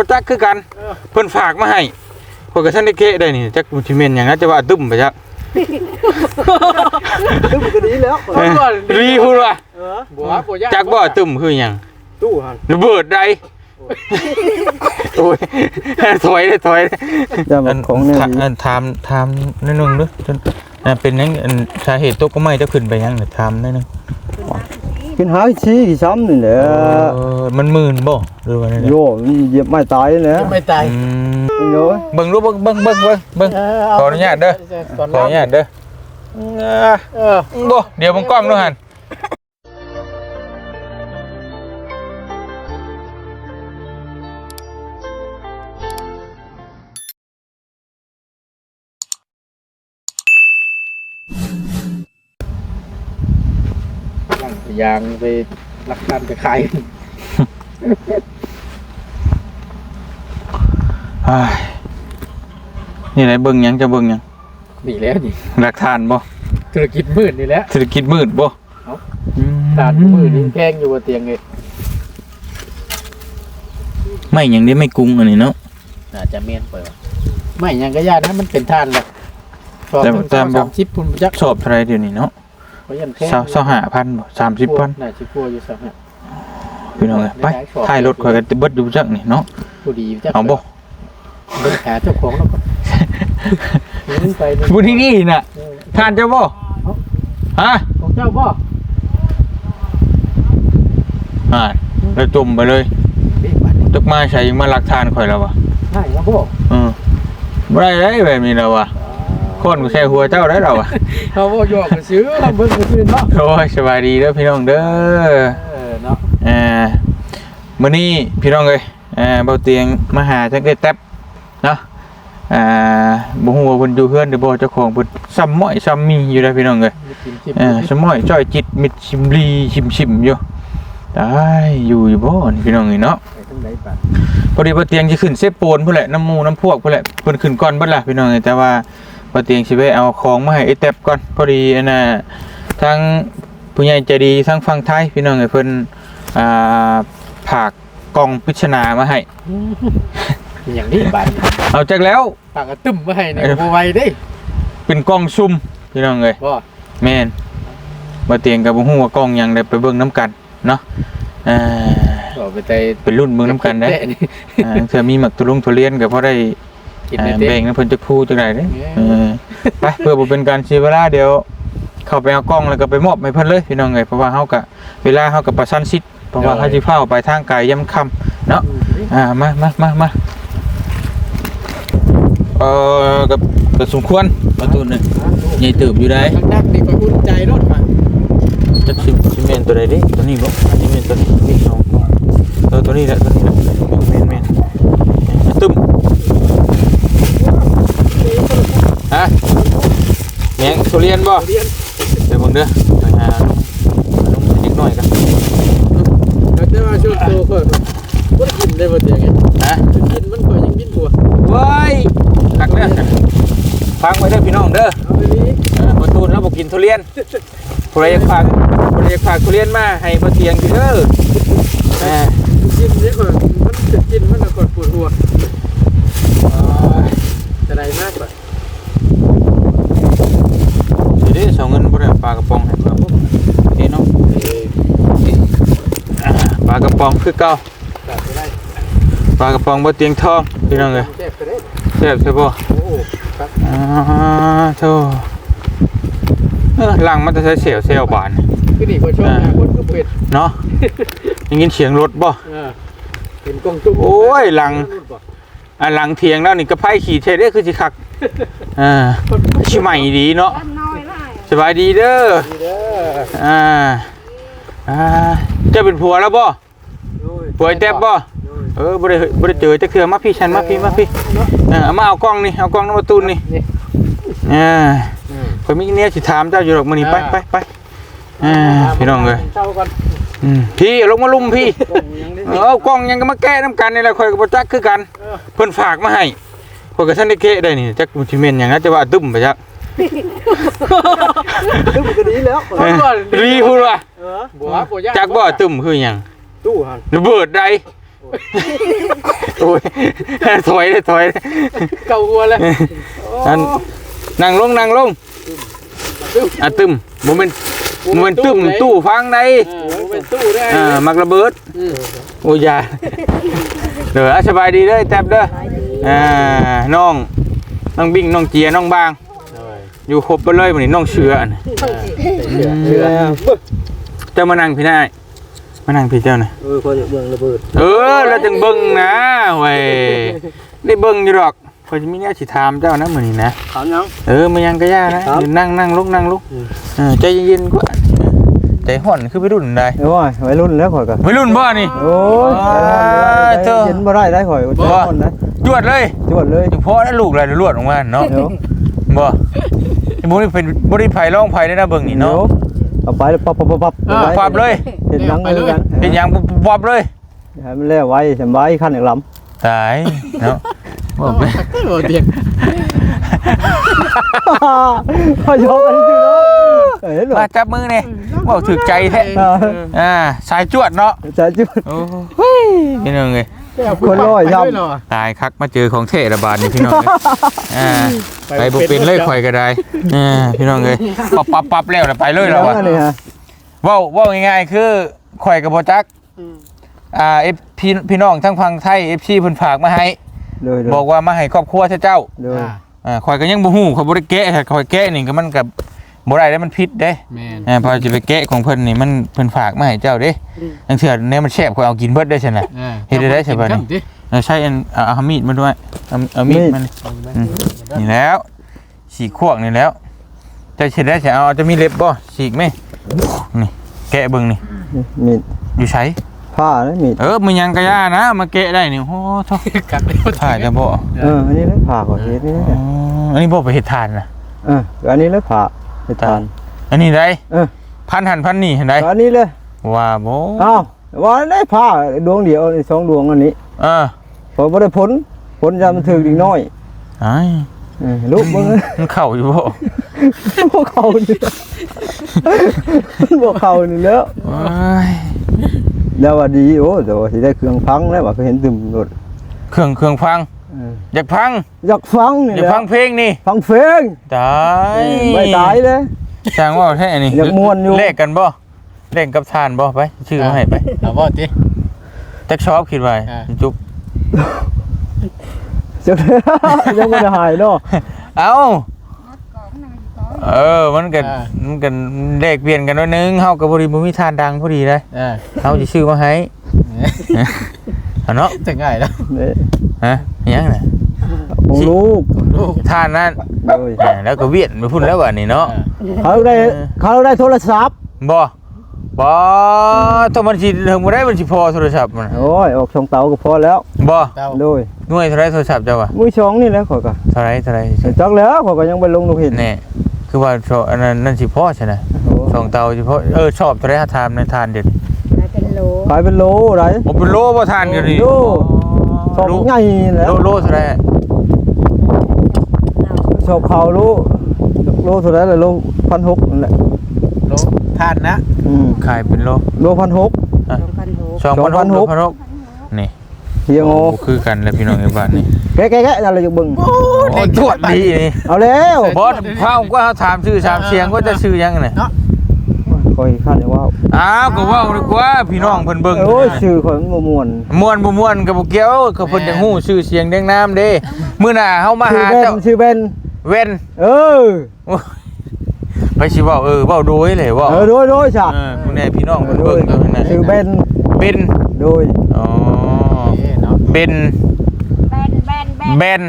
บ่จักคือกันเพิ่นฝากมาให้ข่อยก็ทันได้เกะได้นี่จักมันสิแม่นหยังนะจะว่าตึ้มไปจักตึ้มก็ดีแล้วเอ้ยรีพูดว่าเออบัวบัวยากจักบ่ตึ้มคือหยังตู้หันระเบิดใดโอ้ยถอยเลยถอยเลยจะมาของเนี่ยถามอันถามถามนิดนึงเด้อจนอันเป็นหยังอันสาเหตุตกก็ไม่จะขึ้นไปหยังเนี่ยถามนิดนึง กินหาชี้ที่ซ้ำนี่แหละเออมันหมื่นบ่หรือว่าไงโยมันเหยียบไม่ตายเลยจะไม่ตายอืมโอ้ยเบิ่งรูปเบิ่งเบิ่งเบิ่งเบิ่งเบิ่งขออนุญาตเด้อก่อนขออนุญาตเด้อเออเออบ่เดี๋ยวมึงกล้องด้วยหัน ยางไปรักกันไปขายอ้ายนี่ไหนเบิ่งหยังจะเบิ่งหยังนี่แล้วนี่หลักฐานบ่ธุรกิจมืดนี่แหละเศรษฐกิจมืดบ่เอ้าอืมตาดมืดนี่แข้งอยู่บนเตียงเลยไม่หยังได้ไม่กุ้งอันนี้เนาะ น่าจะเมียนไปว่ะไม่ยังก็ยากนะมันเป็นท่านเลยสอบแต่ถึงแต่บ่สามสิบพุ่นจัก สอบเท่าไหรเดี๋ยวนี้เนาะ เพราะยันแข้งเศร้าเศร้าหาพันบ่สามสิบพันน่าจะกลัวอยู่สักเนี่ยพี่น้องเอ้ยไปถ่ายรถข่อยกันเบิดอยู่จักนี่เนาะผู้ดีจักเอาบ่เบิ่งหาเจ้าของแล้วก็นี่ไปนี่บุที่นี่น่ะทานเจ้าบ่ฮะของเจ้าบ่อ่าแล้วจมไปเลยเด็กบ้านนี่ตึกมาใช้มาหลักฐานข่อยแล้ววะใช่แล้วบ่เออบ่ได้ได้แบบนี้แล้ววะ คนก็แค่หัวเจ้าได้แล้ววะเขาบ่ยอกกันซื้อเบิ่งกันซื้อเนาะโอ้ยสบายดีเด้อพี่น้องเด้อเออเนาะอ่ามื้อนี้พี่น้องเอ้ยอ่าเบาเตียงมาหาจักได้แต๊บเนาะอ่าบ่ฮู้ว่าเพิ่นอยู่เฮือนหรือบ่เจ้าของเพิ่นซ้ำม้อยซ้ำมีอยู่ได้อพี่น้องเอ้ยมีกินชิมเอ่าสมอยจ้อยจิตมิดชิมลีชิมชิมอยู่ได้อยู่อยู่บ่นี่พี่น้องนี่เนาะไปทางไหนบ้านพอดีบ่เตียงสิขึ้นเซฟโปนพุ่นแหละน้ำหมูน้ำพวกพุ่นแหละเพิ่นขึ้นก่อนเบิดล่ะพี่น้องเอ้ยแต่ว่า บ่เตียงสิไปเอาของมาให้ไอ้แต๊บก่อนพอดีอันน่ะทางผู้ใหญ่ใจดีทางฝั่งไทยพี่น้องเอ้ยเพิ่นอ่าผากกล่องปริศนามาให้ อย่างนี้บ้านเอาจากแล้วปากกระตึ้มมาให้เนี่ยบ่ไหวเด้เป็นกล่องซุ่มพี่น้องเอ้ยบ่แม่นบ่เตียงก็บ่ฮู้ว่ากล่องหยังได้ไปเบิ่งนํกันเนาะอ่า บ่ไปแต่เป็นรุ่นเมืองน้ำกันได้แะนี่อ่าเธอมีหมักตุลุงทุเรียนก็พอได้ กินอ่าได้เต็แบ่งมน้ำเพิ่นจักพูจักไดเด้แม่เออไปเพื่อบ่เป็นการเสียเวลาเดี๋ยว เข้าไปเอากล้องแล้วก็ไปมอบให้เพิ่นเลยพี่น้องเอ้ยเพราะว่าเฮาก็เวลาเฮาก็ประชันชิดเพราะว่าเฮาสิพาออกไปทางไกลย่ำค่ำเนาะอ่ามามามามาเอ่อกับก็สมควรประตูนึงใหญ่เติบอยู่ได้ข้างนักนี่ก็อุ่นใจรถมาจักสิสิแม่นตัวใดเด้ตัวนี้บ่นี่แม่นตัวนี้มีสองตัวเออตัวนี้แหละตัวนี้แหละแม่นแม่นตึม ฮะ แมงทุเรียนบ่เดี๋ยวมึงเด้อไปหาลุงนิดหน่อยกันแล้วแต่ว่าช่วงโตค่อยบ่ได้กินได้บ่เตียงไงฮะกินมันก็ยังกินบัวเว้ยตักเด้อฟังไว้เด้อพี่น้องเด้อเอาไปนี่เออประตูนแล้วบ่กินทุเรียนผู้ใดอยากฝากผู้ใดอยากฝากทุเรียนมาให้บ่เตียงพี่เด้อแหมกินนี่ก็มันจะกินมันก็ปวดหัวจะได้มากกว่า สิเด้ส่งเงินบ่ได้เอาปลากระป๋องให้เพิ่นนี่เนาะอ่า ปลากระป๋องคือเก่าตัดไปได้ปลากระป๋องบ่เตียงทองพี่น้องเอ้ยแก้ไปได้แซ่บใช่บ่โอ้ครับอ่าโธ่เออหลังมันจะใช้เสียวเซลบานคือนี่คนชอบนะคนคือเป็ดเนาะได้ยินเสียงรถบ่เออเป็นกล้องตุ้มโอ้ยหลังอะหลังเทียงแล้วนี่ก็ไพ่ขี่เทได้คือสิคักอ่าชิใหม่ดีเนาะน้อยไล่สบายดีเด้อดีเด้ออ่าอ่าเจะเป็นผัวแล้วบ่ โอ้ยผัวไอ้แต๊บบ่เออบ่ได้บ่ได้เจอจักเทื่อมาพี่ฉันมาพี่มาพี่เออเอามาเอากล้องนี่เอากล้องน้ำมาตูนนี่นี่อ่าอืมข่อยมีเนี่ยสิถามเจ้าอยู่ดอกมื้อนี้ไปไปไปอ่าพี่น้องเอ้ยเจ้าก่อนอืมพี่ลงมาลุมพี่กล้องยังได้เออกล้องยังก็มาแก้น้ำกันนี่แหละข่อยก็บ่จักคือกันเออเพิ่นฝากมาให้ข่อยก็ทันได้เกะได้นี่จักมันสิแม่นหยังนะจะว่าตึ้มไปจักตึ้มก็ดีแล้วเอ้ยรีพูดว่าเออบัวบัวยากจักบ่ตึ้มคือหยัง ตู้หันระเบิดใดโอ้ยถอยเลยถอยเลยเกาหัวเลยอันนั่งลงนั่งลงอะตึมโมเมนต์โมเมนต์ตึมตู้ฟังได้เออเป็นตู้ได้อ่ามักระเบิดอืมโอ้ยอยาเด้ออะสบายดีเด้อแท็บเด้ออ่าน้องน้องบิ่งน้องเจียน้องบางอยู่ครบไปเลยมื้อนี้น้องเชืออันนี้เชื่อเชื่อเจ้ามานั่งพี่นาย มานั่งพี่เจ้าน่ะเออคนเบิ่งระเบิดเออแล้วจึงเบิ่งนะเว้ยได้เบิ่งอยู่ดอกเพิ่นสิมีแนวสิถามเจ้านะมื้อนี้นะถามยัง เออมันยังก็ย่านะครับ อยู่นั่งนั่งลุกนั่งลุกเออใจเย็นๆกว่าใจห่อนคือไปรุ่นได้โอ้ยวัยรุ่นแล้วข่อยก็ไปรุ่นบ่นี่ โอ้ยอ่าเจ้า เย็นบ่ได้ได้ข่อยใจร้อนนะจวดเลยจวดเลยจังพอได้ลูกเลยลวดออกมาเนาะเดี๋ยวบ่บ่ได้เป็นบ่ได้ไผร้องไผได้นะเบิ่งนี่เดี๋ยเนาะว เอาไปแล้วปั๊บปั๊บปั๊บปั๊บปรับเลย เห็นหยังเลยกันเป็นหยังปรับเลยให้มันแล้วไว้สบายขั้นอย่างลำตายเนาะบ่ไปโอ้เตียงพอยกกันจริงเนาะเห็นหรอมาจับมือนี่บ่ถึกใจแท้อ่าสายจวดเนาะ ใจจวดโอ้ยพี่น้องเอ้ย คนร้อยย่ำไปด้วเหรอตายคักมาเจอของเทระบาดนี่พี่น้องเอ้ยอ่าไปบ่เป็นเลยข่อยก็ได้เออพี่น้องเอ้ยปับปับปับแล้วน่ะไปเลยแล้วอะอันนี้ฮะเว้าเว้าง่ายๆคือข่อยกับบ่จักอ่าเอฟพี่พี่น้องทั้งฝั่งไทย FC เพิ่นฝากมาให้โดยบอกว่ามาให้ครอบครัวเจ้าโดยอ่าอ่าข่อยก็ยังบ่ฮู้ข่อยบ่ได้แกะข่อยแกะนี่ก็มันก็บ่ ได้แล้วมันผิดเด้แม่น อ่าพอจะไปแกะของเพิ่นนี่มันเพิ่นฝากมาให้เจ้าเด้จังเทื่อแนวมันแซ่บข่อยเอากินเบิดได้ซั่นน่ะอ่าเฮ็ดได้ได้ใช่ปะนี่ดิเออใช้อันเอาเอามีดมาด้วยเอาเอามีดมานี่อืมนี่แล้วฉีกขวกนี่แล้วจะเช็ดได้ใช่เอาจะมีเล็บบ่ฉีกไหมนี่แกะเบิ่งนี่มีดอยู่ใช้ผ้าแล้วมีดเออมันยังกระยานะมาแกะได้นี่โอ้ท้อกักได้บ่ถ่ายจะบ่เอออันนี้แล้วผ้าก่อนเฮ็ดนี่อ๋ออันนี้บ่ไปเฮ็ดทานนะเอออันนี้แล้วผ้า ไปทาน อันนี้ได้เออ พันหันพันนี่เห็นได้อันนี้เลยว่าบ่อ้าวว่าได้ผ้าดวงเดียวนี่สองดวงอันนี้เออพอบ่ได้ผลผลจะมันถึงอีกน้อยไอ้เออลูกมึง มันเข้าอยู่บ่พวกเขานี่พวกเขานี่แล้วโอ้ยแล้วว่าดีโอ้แต่ว่าสิได้เครื่องพังแล้วว่าก็เห็นตึมรถเครื่องเครื่องฟังเอออยากฟัง อยากฟังนี่อยากแหละฟังเพลงนี่ฟังเพลงตายไม่ตายเลย ช่างว่าแท้นี่อยากม่วนอยู่ เลขกันบ่เลขกับทานบ่ไปชื่อมาให้ไปเอาบ่ติ จักชอบคิดไว้อ่า จุ๊บจังยังไม่ได้หายเนาะเอ้าเออมันก็มันก็เลขเปลี่ยนกันหนิดนึงเฮาก็บ่ดีบ่มีทานดังพอดีเลยอ่าเฮาสิชื่อมาให้ เอาเนาะจะง่ายแล้วนี่ฮะอิหยังน่ะของลูกลูกทานนั่นโดยอ่าแล้วก็เวียนไปพุ่นแล้วบัดนี้เนาะเขาได้เขาได้โทรศัพท์ บ่บ่ถ้ามันสิถึงบ่ได้มันสิพอโทรศัพท์มันโอ้ยออกช่องเตาก็พอแล้วบ่เต้าโดยหน่วยเท่าไรโทรศัพท์เจ้าว่ะมือสองนี่แหล้วขอยก็เท่าไรเท่าไรจักแล้วขอยก็ยังไปลงนกเห็นแน่คือว่าโชอันนั้นนั่นสิพอใช่ไหมโอ้สองเตาสิพอเออชอบเท่าไรหาทานในทานเด็ดเป็นโลขายเป็นโลไรผมเป็นโลบ่ทานกันนี่โลชอบโลง่ายแหล้ว โลโลเท่าไรชอบเขาโลโลเท่าไหรเลยโลพันหกนั่นแหละโลทานนะอืมขายเป็นโลโลพันหกสองพันหกสองพันหก2,600โลพันหกนี่เฮียงโอบ่คือกันแล้วพี่น้องในบ้านนี่แกะแกะแกะอะไรอยู่บึงโอ้ตรวจดีนี่เอาแล้วบอสข้าวก็เขาถามชื่อถามเสียงว่าจะชื่อยังไงคอย ข้าเนี่ยว่าอ้าวก็เว่าดีกว่าพี่น้องเพิ่นเบิ่งโอ้ยชื่อข่อยมันบ่ม่วนม่วนบ่ม่วนก็บ่เกี่ยวก็เพิ่นจะฮู้ชื่อเสียงเรียงนามเด้มื้อหน้าเฮามาชื่อหาเบนเจ้าชื่อเบนเว้นเออไปสิเว้าเออเว้าโดยเลยเว้าเออโดยโดยจ้ะเออพวกนี้พี่น้องเอเพิ่อนโดเบิ่ยงกันนะชื่อเบนเป็นโดยอ๋อนี่เนาะเป็นแบนแบนแบนแบน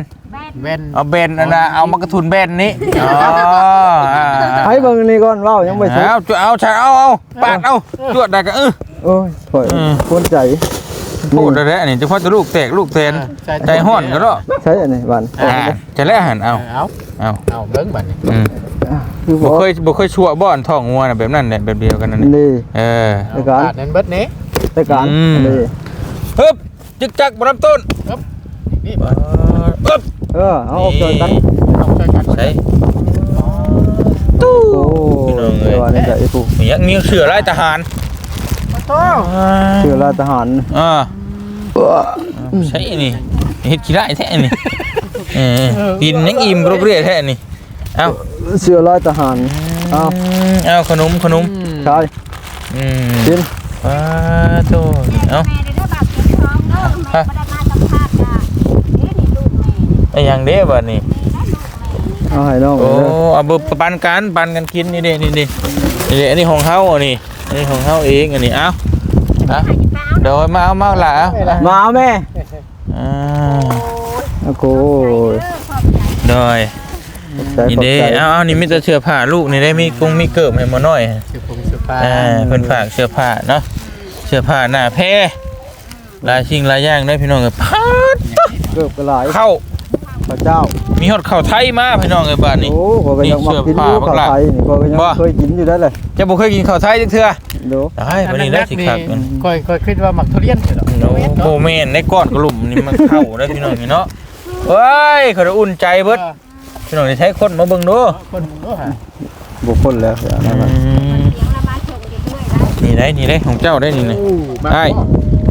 แบนแว่นเอาแบนอันน่ะเอามากระทุนแบนนี้อ๋ออ่าให้เบิ่งอันนี่ก่อนเว้ายังไม่เสร็จเอาจุเอาใช่เอาเอาปาดเอาจวดได้ก็เออ โอ้ยข่อยอืม คนใจพูดได้แล้วอันนี้เฉพาะแต่ลูกแตกลูกแทนใจห้อนก็เนาะใช่อันนี้บ้านอ่าจะแล้วหันเอาเอาเอาเอาเบิ่งบัดนี้อืมคือบ่บ่เคยบ่เคยชั่วบ่อนท้องงัวน่ะแบบนั้นแหละแบบเดียวกันนั่นแหละนี่ เออในการบาทนั้นเบิดนี้ในการอืม นี่ ฮึบจึกจักบ่น้ำต้น นี่บ่ปึ๊บ เออเอาออกจอยกันต้องช่วยกันใช่ตู้โอ้พี่น้องเอ้เดี๋ยยวอันนี้จะไอ้ผู้อย่างนี้เสือลายทหารโอ้เชื่อราชทหารอ่าใช่นี่เฮ็ดขี้ได้แท้นี่เออกินยังอิ่มกรุบเรียแท้นี่เอ้าเสื้อลายทหารเอาเอาขนมขนมใช่อืมกินว้าโตเอ้า ไอ้หยังเด้บัดนี้เอาให้น้องโอ้เด้อเอาเบอร์ปันกันปันกันกินนี่เด้นี่เด้นี่เด้อันนี้ของเฮาอันนี้อันนี้ของเฮาเองอันนี้เอ้าอะเดี๋ยวมาเอามาเอาละเอาเอามาเอาแม่อ่าโอ้โหโดยใจนี่ขอบเด้ใจเอาเอานี่มีแต่เสื้อผ้าลูกนี่ได้มีกงมีเกิบให้หมาน้อยสิผมสิฟ้าอ่าเพิ่นฝากเสื้อผ้าเนาะเสื้อผ้าหน้าแพรหลายสิ่งหลายอย่างได้อพี่น้องเอ้ยพัดเกือบกระหลายเข้า พระเจ้า มีฮอดข้าวไทยมาพี่น้องเอ้ยบ้านนี้ โอ้ก็ก็ยังมากินอยู่นี่เสื้อผ้าบัข้าวกละไทยนี่ก็ยังบ่ เคยกินอยู่ได้เลยจะบ่เคยกินข้าวไทยจักเทื่อดู ได้วันนี้ได้สิคักกันค่อยค่อยคิดว่าหมักทุเรียนอยู่ดอกโอ้โหแม่นในก้อนกระหลุมนี่มันเข้าได้อพี่น้องนี่เนาะเฮ้ยเขาได้อุ่นใจเบิดพี่น้องได้ใช้คนมาเบิ่งดูคนเนาะฮะบุคคลแล้วเสียนั่นน่ะนี่ได้นี่ได้ของเจ้าได้นี่นี่มาได้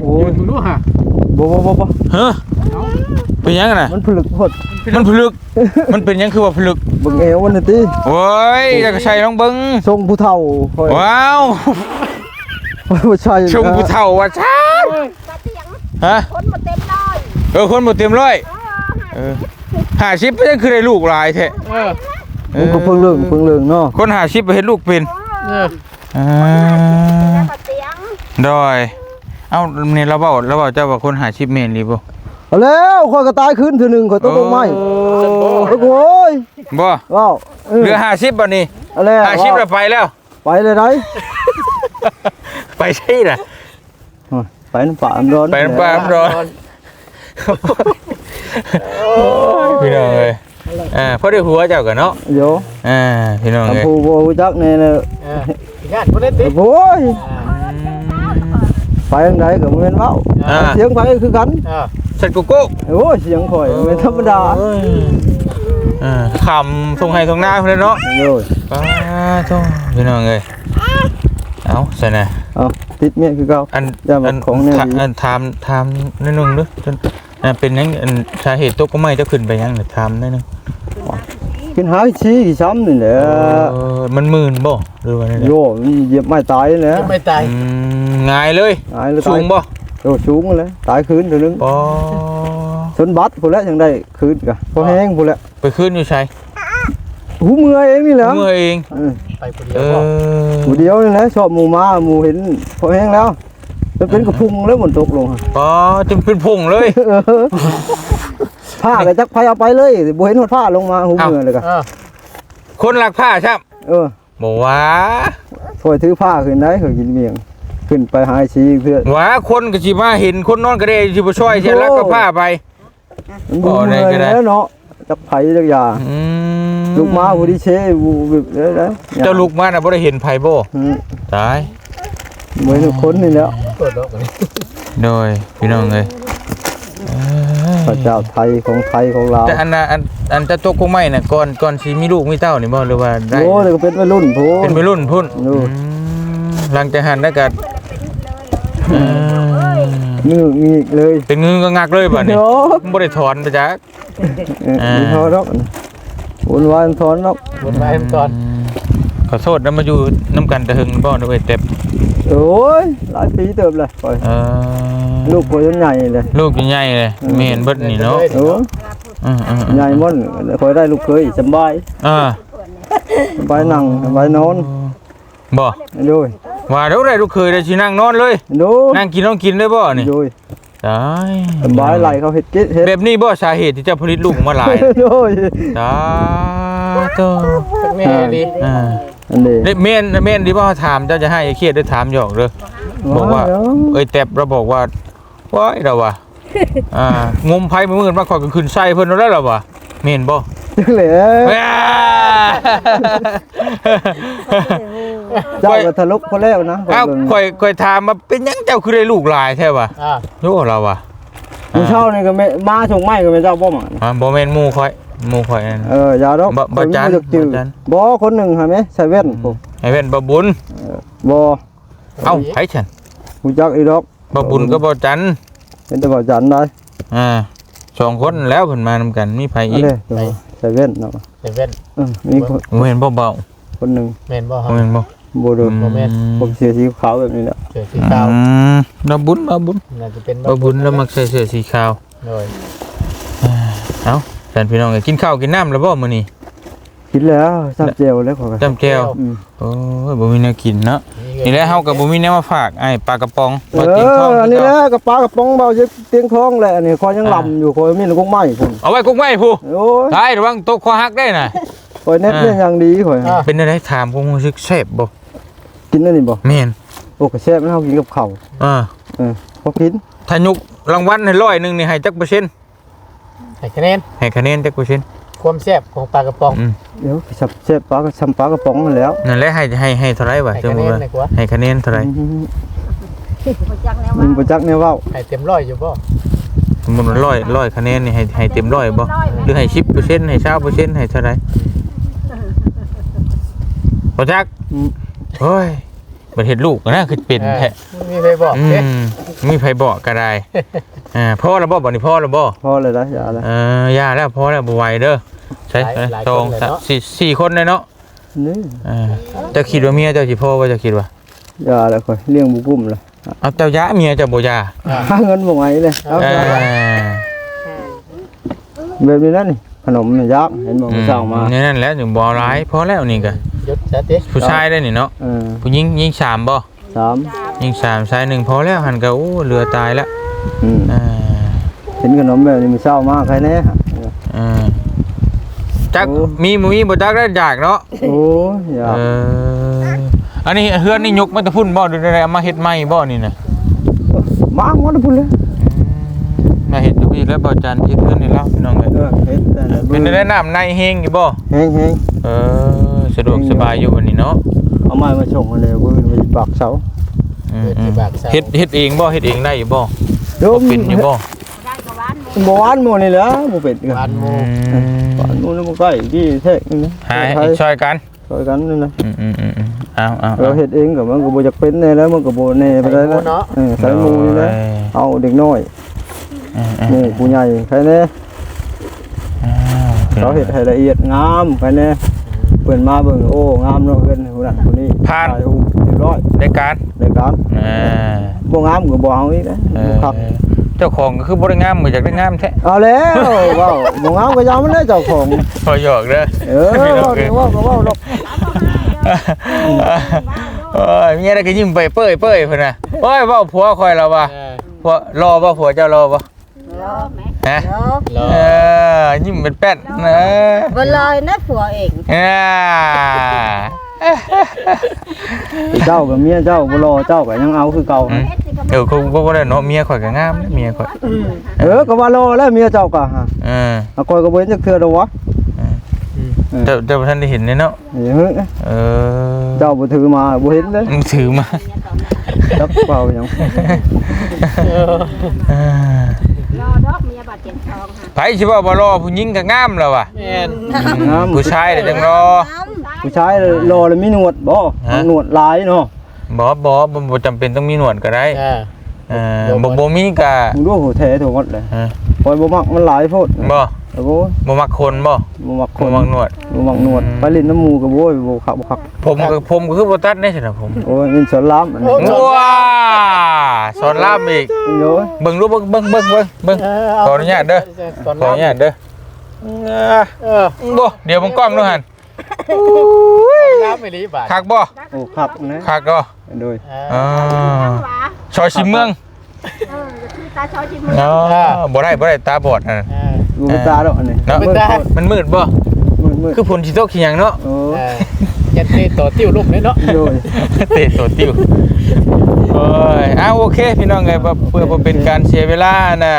โอ้โอ้ยยรู้ฮะบ่บ่บ่บ่เฮ้อ เป็นยังไงน่ะมันผลึกพดมันพลึก มันเป็นยังคือว่าพลึกเบิ่งเอวมันน่ะติโอ้ยแล้วก็ใช่น้องเบิ้งทรงผู้เฒ่าคอยว้าวบ่ใช่ชมผู้เฒ่าว่าชาดฮะคนมาเต็มเลยเออคนหมดเต็มร้อยเออหาชิปยังคือได้ลูกหลายแท้เออเอมันอก็เพิ่งเรื่องเพิ่งเรื่องเนาะคนหาชิปไปเห็นลูกเป็นเอออ่าแล้วก็เตียงดอยเอ้าเนี่ยเราบอกเราบอกเจ้าว่าคนหาชิปเมนหรือบ่ เอาแล้วคอยก็ตายขึ้นเทื่อหนึงคอยตกลงไม้โอ้โอ้โหยบ่ว้าวเออเหลือหาชิปบ่นี่เอาแล้วหาชิปแล้วไปแล้ว ไปเลยได้ไปใช่น่ะไปน้ำป่าน้ำร้อนไปน้ำปลาน้ำร้อนพี่น้องเอ้ยอ่าพอได้หัวเจ้ากันเนาะโยอ่าพี่น้องกับเอ้ยผู้บ่รู้จักแน่เลยเออญาติบ่ได้ติดโอ้ยไปทางใดก็บ่แม่นเว้าอ่า เสียงไปคือกัน เออ เสร็จกูโก้โอ้ยเสียงข่อยบ่แม่นธรรมดาอ่าขำทรงไห้ทรงหน้าเพื่อนเนาะโอ้ยป้าโตพี่น้องเอ้ยเอาใส่น่ะเอาติดเมียคือเก่าอันอย่ามาอันของแนวนี้อันถามถามนิดนึงเด้อจนอ่าเป็นหยังอันสาเหตุตกก็ไม่จะขึ้นไปหยังเดี๋ยวถามนิดนึงกินหาชี้กี่ช้ำนี่แหละเออมันหมื่นบ่หรือว่าไงโยมันเหยียบไม้ตายแหละยังไม่ตายอืมง่ายเลยตายเลยสูตาย งบ่ โยสูงเลย ตายคืนเดี๋ยวนึงปอชนบัตรพุ่นแล้วยังได้คืนกะพอแห้งพุ่นแล้วไปขึ้นอยู่ใช่หูเมื่อยเองนี่แหละเมื่อยเองเออไปคนเอเดียวบ่อหมูเดียวนี่แหละชอบหมูมาหมูเห็นพอแห้งแล้วมันเป็นกระพุงแล้วมันตกลงปอจึงเป็นผงเลย เออผ้าก็จักไผเอาไปเลยบ่เห็นหดผ้าลงมาหูเมื่อยเลยกะเออคนหลักผ้าใช่เออ บอกว่าคอยถือผ้าขึ้นได้เคยกินเมียง ขึ้นไปหาชีเพื่อนว่าคนก็สิมาเห็นคนนอนก็ได้สิบ่ช่วยเสียลักก็ผ้าไป มันบ่อ๋อได้เมื่อยก็ได้ แล้วเนาะจักไผจักยาอืมลูกมาผู้ที่เชบูแบบได้ได้เจ้าลูกมาน่ะบ่ได้เห็นไผบ่อืมตายเหมือนทุกคนนี่แหล้วเปิดดอกอันนี้โดยพี่น้องเอ้ยเอ้ยพระเจ้าไทยของไทยของเราแต่อันน่ะอันอันจะตกคงไม่น่ะก่อนก่อนสิมีลูกมีเต้านี่บ่หรือว่าได้ โอ้แต่ก็เป็นวัยรุ่นโพ เป็นวัยรุ่นพุ่นโอ้อืมหลังจากหันแล้วก็ เอ่อนึกงีกเลยเป็นงือก็งักเลยบัดนี้โอ้บ่ได้ถอนไปจักเอ้ยอ่ามีมีเขาดอกวนวายมันทอนดอกบนว้ก่อนขอโทษนะมาอยู่น้ำกันแต่หึงบ่ด้วยเต็บโอ้ยหลายปีเติบเลยปล่อยเออลูกคนใหญ่เลยลูกใหญ่เลยเมนเบิดนี่เนาะโอ้ใหญ่ม่นคอยได้ลูกเคยสบายอ่าสบายนั่งสบายนอนบ่ด้วย ว่าเดี๋ยวได้ลูกเคยได้สินั่งนอนเลยโดูนั่งกินต้องกินได้บ่นี่โด้วยตายสบายไหลเขาเฮ็ดกิเฮ็ดแบบนี้บ่สาเหตุที่เจะผลิตลูกมาหลายโด้วยตาโตแม่ดีอ่าอันนี้เด้เมนเมนที่พ่อถามเจ้าจะให้ไอ้เครียดได้ถามหยอกเด้อบอกว่า เอ้ยแต็บเราบอกว่าว้ายเราว่ะอ่างมไผมือมือมาขอยก็ขึ้นไส้เพิ่นแล้วเราว่ะเมนบ่จังเลยว้า เจ้าก็ทะลุพอแล้วนะเอ้าข่อยข่อยถามมาเป็นหยังเจ้าคือได้ลูกหลายแท้วะอ่าโยเราว่ะมึงเช่านี่ก็ไม่มาชงไม้ก็ไม่เจ้าบ่หมาอ่าบ่แม่นหมู่ข่อยหมู่ข่อยนั่น เอออย่าดอกบ่บ่จันข่อยมีจักจื้อบ่จัน บ่คนหนึ่งหาไหมใส่แว่นผมให้เพิ่นบ่บุญ บ่เอ้าไผฉันหูจักอีดอกบ่บุญก็บ่จันเป็นแต่บ่จันได้อ่าสองคนแล้วเพิ่นมานำกันมีไผอัอีนกนี้ตัวใส่เว้นเนาะเซเว่นเออมีคนบ่เห็นบ่เบาคนหนึงแม่นบ่บ่ฮะเห็นบ่ บ่โดนบ่แม่น ผมเสียสีขาวแบบนี้แหละเสื้อสีขาวอืมเราบุญเราบุญน่าจะเป็นเราบุญเรามักใส่เสื้อสีขาว โดยเอ้าแฟนพี่น้องก็กินข้าวกินน้ำแล้วบ่มื้อนี้กินแล้วซับเจลแล้วขอกันจำแก้วอืมโอ้ยบ่มีแนวกินเนาะนี่แหละเฮาก็บ่มีแนวมาฝากไอ้ปลากระป๋องเอบ่ติงทองออันนี้คือแหเก่าละกระป๋ากระป๋องเบาจะเตียงทองแหละอันนี้คอยยังลำอยู่คอยมีลูกไม้พุ่นเอาไว้กุ๊กไว้ผู้โอ้ยตายระวังตกคอหักได้น่ะ คอยเน็ตเนี่ยยังดีคอยเป็นอะไรถามผมรู้สึกแซ่บบ่ กินได้นี่บ่แม่นโอ้กระแซ่บมันเฮากินกับข้าวอ่าเออพอกินถ้ายุกรางวัลให้ร้อยหนึงนี่ให้จักเปอร์เซ็นต์ให้คะแนนให้คะแนนจักเปอร์เซ็นต์ความแซ่บของปลากระป๋อง อืมเดี๋ยวสับแซ่บปลากระชำปลากระป๋องนั่นแล้วนั่นแหละให้ให้ให้เท่าไหร่วะให้จังคะแนว่านเลยกว่า ให้คะแนนเท่าไหร่อืมบ่จักแล้วมันบ่จักแนวเว้าให้เต็มร้อยอยู่บ่สมมุติว่าร้อยร้อยคะแนนนี่ให้ให้เต็มร้อยบ่หรือให้10%ให้20%ให้เท่าไหร่บ่จักอืม เฮ้ยบ่เฮ็ดลูกนะคือเป็นแท้มีใครบอกอืเด้มมีไผบอกก็ได้อ่าพ่อแล้วบ่บ่นี่พ่อแล้วบ่พอเลยนะอย่าละเออย่าแล้วพ่อแล้วบ่ไหวเด้อใช่สองสามสี่สี่คนเลยเนาะนี่อ่าเจ้าคิดว่าเมียเจ้าสิพ่อว่าเจ้าคิดว่าอย่าละคอยเลี้ยงบุกุ้มเลยเอาเจ้ายาเมียเจ้าบ่ยาหาเงินบ่ไหวเลยเอาเอเอาอแบบนี้นั่นนี่ขนมนี่ยักษ์เห็นบ่มื้อเช้ามานี่นั่นแหละถึงบ่ร้ายพอแล้วนี่ก็ ยศซะติผู้ชายได้นี่เนาะเออผู้หญิงยิงสามบ่สามยิงสามชายหนึ่งพอแล้วหันก็โอ้เรือตายแล้วอืมอ่าเห็นขนมแบบนี้มื้อเช้ามาใครแน่ฮะอ่าจักโอ้มีบ่มีบ่จักได้อยากเนาะโอ้ยอย่าเอออันนี้เฮือนนี่ยกมาแตะพุ่นบ่หรืออะไรเอามาเฮ็ดใหม่บ่นี่น่ะมางมันพุ่นเลยมาเฮ็ดอยู่พี่แล้วบ่จันเฮ็ดเฮือนนี่แล้วพี่น้องเอ้ยเออเฮ็ดแต่ละเป็นได้น้ำในเฮงอยู่บ่แห้งเออสะดวกสบายอยู่วันนี้เนาะๆเอาไม้มาส่งมาเลยบ่มีปากเสาอืมอืมเฮ็ดเฮ็ดเองบ่เฮ็ดเองได้อยู่บ่โยบ่มเป็นอยู่บ่ได้ก็หวานหมดบ่หวานหมู่นี่แหละบ่เป็ดกันบ้านหอืมู่มหวานหมู่นี่บ่ใกล้ที่แท้นี่นะหาไทยช่วยกันช่วยกันนี่นะอืมอืมอืมอืมเอาเอาเราเอาเฮ็ดเองก็มันก็บ่จักเป็นแน่แล้วมันก็บ่แน่ไปได้แล้วเออใส่หมู่นี่นะเอาเด็กน้อยอืมอืหมู่มผู้ใหญ่ใครแน่อ้าวเราเฮ็ดให้ละเอียดงามใครแน่เพิ่นมาเบิ่งโอ้งามเนาะเพิ่นผู้นั้นผู้นี้ถ่ายรูปเรียบร้อยได้การรายการอ่าบ่งามก็บ่เอาอีกนะเอบ่อคักเจ้าของก็คือบ่ได้งามเหมือนอยากได้งามแท้เอาแล้วเว้าบ่งามก็ยามันเลยเจ้าของ พอหยอกเด้อเออเว้าเดี๋ยวเว้าก็เว้าดอกโอ้ยมีอะไรก็ยิ้มไปเป้ยเป้ยเพิ่นน่ะโอ้ยเว้าผัวคอยแล้วว่ะเออผัวรอบ่ผัวเจ้ารอบ่รอแม่ ฮะรอเออยิ้มเป็นแป้นนะบ่ลอยนะผัวเองอ่าเจ้ากับเมียเจ้าบ่รอเจ้าก็ยังเอาคือเก่าอืมเดี๋ยวเขาก็บ่ได้เนาะเมียข่อยก็งามนะเมียข่อยเออก็ว่ารอแล้วเมียเจ้าก็ฮะเออเอาคอยก็บ่เห็นจักเทื่อดอกวะเจ้าเจ้าบ่ทันได้เห็นเลยเนาะเฮ้ยเออเจ้าบ่ถือมาบ่เห็นเลยมึงถือมาจักเปล่าหยังอ่ารอดอก เมียบาดเจ็บท้องค่ะไผสิว่าบ่รอผู้หญิงก็งามแล้วว่ะแม่นงามผู้ชายน่ะจังรอ ผู้ชายรอแล้วมีหนวดบ่ฮะ หนวดหลายเนาะบ่บ่บ่บ่จำเป็นต้องมีหนวดก็ได้เออเออบ่บ่มีก็มึงดูหัวแท้ถูกหมดเลยเออคอยบ่มักมันหลายโพดบ่ โอ้โหบ่มักคนบ่บ่มักคบ่นมักหนวด บ่มักหนวดอืมไปเล่นน้ำหมู่ก็บ่โอ้ยบ่คักบ่คักผมก็ผมก็คือบ่ตัดได้สินะผมโอ้ยนี่สอนรามอันนี้ว้าสอนลามอีก โอ้ยเบิ่งรูปเบิ่งเบิ่งเบิ่งเบิ่งเบิ่งขออนุญาตเด้อขออนุญาตเด้อเออบ่เดี๋ยวมึงกล้องดูหั่นน้ำไม่รีบาดคักบ่โอ้คักนะคักก็โดยเออ่าอหวาชอยชิมเมืองเออคือตาชอยจิมือเนาะบ่ได้บ่ได้ตาบอดน่ะเออ ดูเป็นตาดอกอันนี้เนาะ เป็นตา มันมืดบ่ มืดมืดคือฝนสิตกขี้หยังเนาะ โอ้เออยันเตะต่อติ้วลูกเลยเนาะ โดย เตะตัวติ้วโอ้ยอ้าวโอเค พี่น้องไงเพื่อบ่เป็นการเสียเวลานะ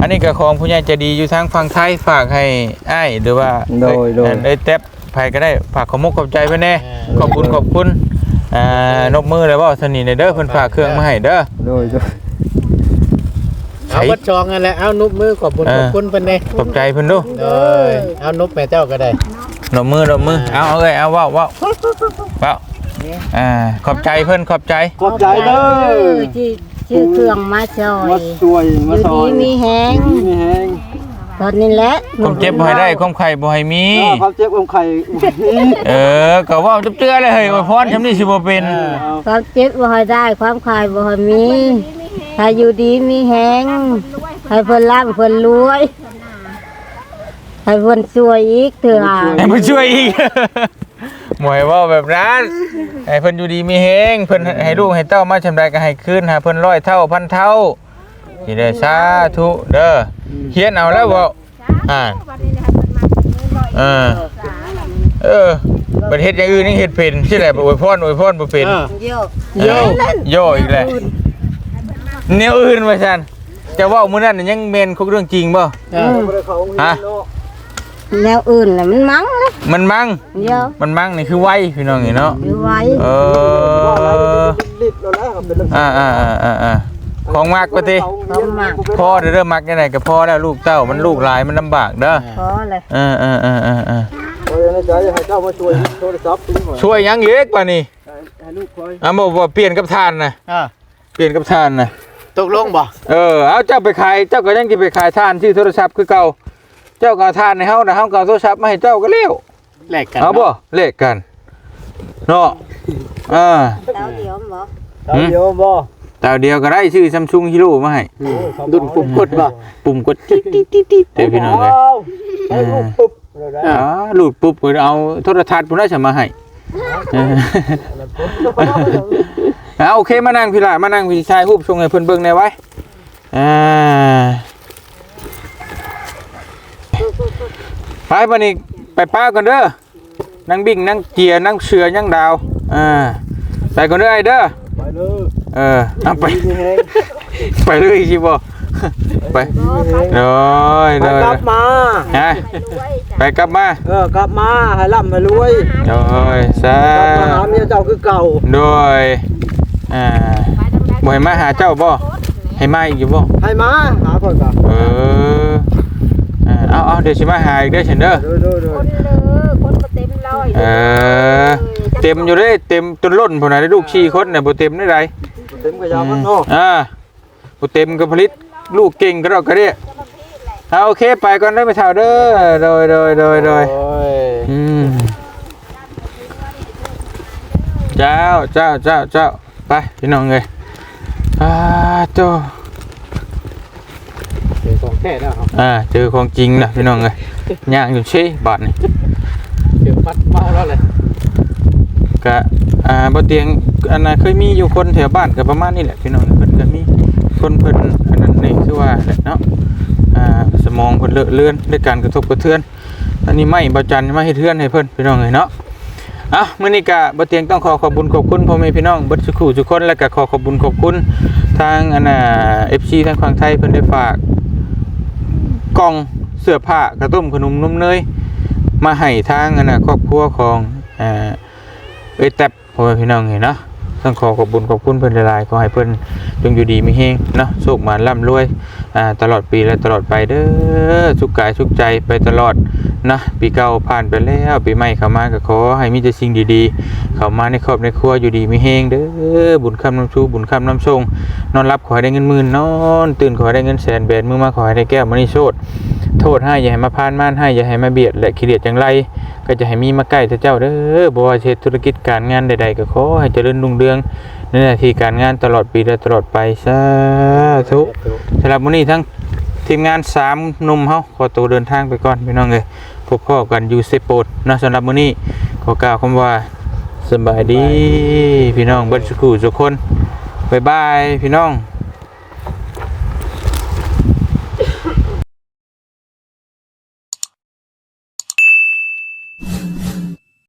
อันนี้ก็ของผู้ใหญ่ใจะดีอยู่ทางฝั่งไทยฝากให้อ้ายหรือว่าโดยโดย เอ้ยแท็บไผก็ได้ฝากขอมกขอบใจเพิ่นแน่ขอบคุณขอบคุณอ่านบมือเลยบ่สนิทเด้อเพิ่นฝากเครื่องมาให้เด้อ โดยโดย เอาวัดจองกันแหละเอานุบมือขอบคุณเออ ขอบคุณเป็นไงขอบใจเพิ่นดูเลยเอานุบแม่เจ้าก็ได้นบมือนบมือเอาเอาเอ้ยเอาเว้าเว้าเว้าอ่าขอบใจเพิ่นขอบใจ ขอบใจเด้อที่ชื่อเครื่องมาซอมายช่วยอมายู่ซอดียมีแฮงมีแห้งตอนนี้แหละความเจ็บบ่ให้ได้ความไข้บ่ให้มีเออความเจ็บของไข่นี่เออก็เว่าจับเจือเลยเฮ้ยอวยพรทำนี่สิบ่เป็น ความเจ็บบ่ให้ได้ ความคลายบ่ให้มี ถ้าอยู่ดีมีแฮงให้เพิ่นร่ำเพิ่นรวยให้เพิ่นช่วยอีกเถื่อให้เพิ่นช่วยอีก หมวยเว่าแบบนั้นให้เพิ่นอยู่ดีมีเฮงเพิ่นให้ลูกให้เต้ามาชำใดก็ให้คืนหาเพิ่นร้อยเท่าพันเท่าสิได้สาธุเด้อเขียนเอาแล้วบ่อ่าวันนี้นะครับเพิ่นมาถึงร้อยเออเออประเทศอย่างอื่นนี่เฮ็ดเป็นใช่แหละบ่อวยพรอวยพรบ่เป็นเออโยกโยโยอีกแล้ว แนวอื่นว่าซั่นจะเว้ามื้อนั้นน่ะยังแม่นคุกเรื่องจริงบ่เออบ่ได้เข้าโรงเรียนเนาะแนวอื่นน่ะมันมั้งเลยมันมั่ง เดี๋ยวมันมั่งนี่คือไวพี่น้องนี่เนาะอยู่ไว้เออลิดแล้วนะเป็นเรื่องอ่าอ่าอ่าอ่าอ่าของมากก็ติของมากพ่อเด้อเริ่มมักยังไงก็พ่อแล้วลูกเต้ามันลูกหลายมันลำบากเด้อพอเลยเออเออเออเออเออโอ้ยนะจ๊ะอยากให้เจ้ามาช่วยโทรศัพท์นี่ก่อนช่วยยังเล็กป่ะนี่ให้ลูกคอยอะบอกว่าเปลี่ยนกับทานนะเออเปลี่ยนกับทานนะ ตกลงบ่เออเอาเจ้าไปขายเจ้าก็ยังจะไปขายทานชื่อโทรศัพท์คือเก่าเจ้าก็เอาทานในเฮานะเฮาก็เอาโทรศัพท์มาให้เจ้าก็เร็วแลกกันเอาบ่นะเลขกันเนาะอ่าดาวเดียวบ่เอาเดี๋ยวบ่ดาวเดียวก็ได้ชื่อ Samsung Hero มาให้ดุนปุ่มกดบ่ปุ่มกดติ๊ดติ๊ดติ๊ดติ๊ดเด้อพี่น้องเอ้ยให้ลูกปุ๊บเลยนะอ๋อหลุดปุ๊บก็เอาโทรทัศน์พุ่นน่าจะมาให้เออเอาโอเคมานั่งพี่ละมานั่งพี่ชายรูปชงให้เพิ่นเบิ่งแหน่ไว้อ่าไปบัดนี้ไปป้าก่อนเด้อนั่งบิ่งนั่งเกียร์นั่งเสือนั่งดาวอ่าไปก่อนเด้อไอ้เด้อไปเลยเออเอาไปมีแห้งไปเลยสิบ่ไปโดยไปโดยกลับมาฮะด้วยไปกลับมา เออกลับมาให้ร่ำให้รวยโดยสากลับมาหาเมียเจ้าคือเก่าโดย อ่าบ่ให้มาหาเจ้าบ่ให้มาอีกอยู่บ่ให้มาหาคนก่อนเอออ่าเอาเอาเดี๋ยวสิมาหาอีกเด้อฉันเด้อเด้อเด้อเด้อคนเลยคนก็เต็มร้อยเออเต็มอยู่เด้เต็มจนล้นพุ่นน่ะได้ลูก4คนน่ะบ่เต็มได้ไดเต็มกระยามันเนาะอ่าบ่เต็มก็ผลิตลูกเก่งก็ดอกก็เด้เอาโอเคไปก่อนได้อไปเท่าเด้อโดยโดยโดยโดยโอ้ยอืมเจ้าเจ้าเจ้าเจ้า ไปพี่น้องเลยอ่าโตเดี๋ยวของแท้แล้วครับอ่าเจอของจริงนะพี่น้องเลยย่างอยู่เช่บาทนี่เดี๋ยวมัดเมาแล้วเลยกะอ่าบ่เตียงอันน่ะเคยมีอยู่คนแถวบ้านก็ประมาณนี้แหละพี่น้องเพิ่นก็มีคนเพิ่นอันนั้นนี่คือว่าแหละเนาะอ่าสมองเพิ่นเลอะเลือนด้วยการกระทบกระเทือนอันนี้ไม่บ่จันมาเฮ็ดเทือนให้เพิ่นพี่น้องเลยเนาะ อะมื้อนี้ก็บ่เตียงต้องขอขอบคุญขอบคุณพ่อแม่พี่น้องเบิดสุขุทุกคนแล้วก็ขอขอบคุญขอบคุณทางอันน่ะ FC ทางฝั่งไทยเพิ่นได้ฝากกล่องเสื้อผ้ากระต้มขนมนมเนยมาให้ทางอันน่ะครอบครัวของเอ่อเอ้ยแตบพ่อแม่พี่น้องเห็นเนาะต้องขอขอบคุญขอบคุณเพิ่นหลายๆขอให้เพิ่นจงอยู่ดีมีแฮงเนาะโชคมาร่ำรวย ตลอดปีและตลอดไปเด้อสุขกายสุขใจไปตลอดนะปีเก่าผ่านไปแล้วปีใหม่เข้ามาก็ขอให้มีแต่สิ่งดีๆ เข้ามาในครอบในครัวอยู่ดีมีแฮงเด้อบุญคำน้ำชูบุญคำน้ำทรงนอนรับขอให้ได้เงินหมื่นนอน ตื่นขอให้ได้เงินแสนแบนมือมาขอให้ได้แก้วมณีโชตโทษให้อย่าให้มาพานม่านให้อย่าให้มาเบียดและขี้เดียดจังไร ก็จะให้มีมาใกล้เจ้าเด้อบ่ว่าเฮ็ดธุรกิจการงานใดๆก็ขอให้เจริญรุ่งเรือง ในหน้าที่การงานตลอดปีและตลอดไปสาธุสำหรับมื้อนี้ทั้งทีมงาน3หนุ่มเฮาขอตัวเดินทางไปก่อนพี่น้องเอ้ยพบพ่อกันอยู่เซโปดนะสำหรับมื้อนี้ขอกล่าวคำว่าสบายดีพี่น้องเบิดสุขุทุกคนบ๊ายบายพี่น้อง